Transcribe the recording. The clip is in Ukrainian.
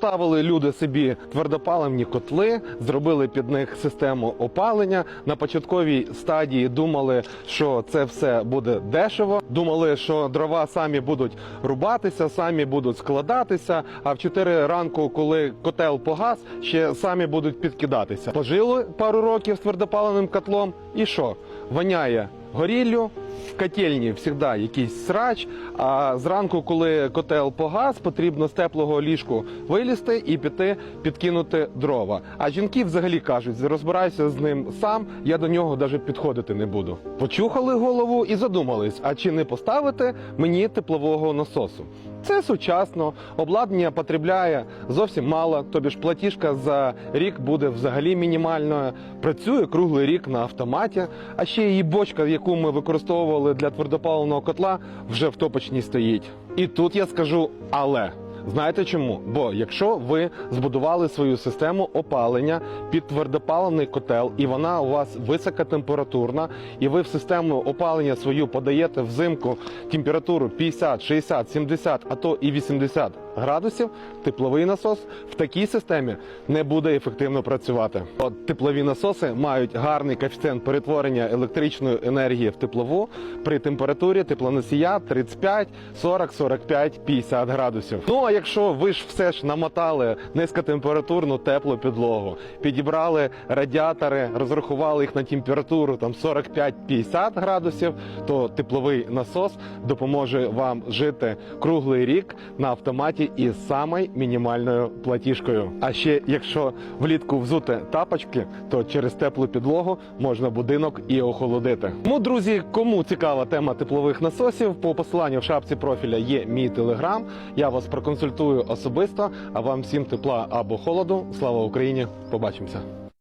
Поставили люди собі твердопаливні котли, зробили під них систему опалення. На початковій стадії думали, що це все буде дешево. Думали, що дрова самі будуть рубатися, самі будуть складатися. А в 4 ранку, коли котел погас, ще самі будуть підкидатися. Пожили пару років з твердопаливним котлом, і що? Воняє горіллю. В котельні завжди якийсь срач. А зранку, коли котел погас, потрібно з теплого ліжку вилізти і піти підкинути дрова. А жінки взагалі кажуть, розбирайся з ним сам, я до нього навіть підходити не буду. Почухали голову і задумались, а чи не поставити мені теплового насосу? Це сучасно, обладнання потребляє зовсім мало, тобі ж платіжка за рік буде взагалі мінімальною. Працює круглий рік на автоматі, а ще її бочка, яку ми використовували для твердопаливного котла, вже в топочній стоїть. І тут я скажу але. Знаєте чому? Бо якщо ви збудували свою систему опалення під твердопаливний котел, і вона у вас високотемпературна, і ви в систему опалення свою подаєте взимку температуру 50, 60, 70, а то і 80 градусів, тепловий насос в такій системі не буде ефективно працювати. От теплові насоси мають гарний коефіцієнт перетворення електричної енергії в теплову при температурі теплоносія 35, 40, 45, 50 градусів. Ну а якщо ви ж все ж намотали низькотемпературну теплу підлогу, підібрали радіатори, розрахували їх на температуру там 45-50 градусів, то тепловий насос допоможе вам жити круглий рік на автоматі із самою мінімальною платіжкою. А ще якщо влітку взути тапочки, то через теплу підлогу можна будинок і охолодити. Тому, друзі, кому цікава тема теплових насосів, по посиланню в шапці профіля є мій телеграм. Я вас проконсультую особисто. А вам всім тепла або холоду. Слава Україні! Побачимося!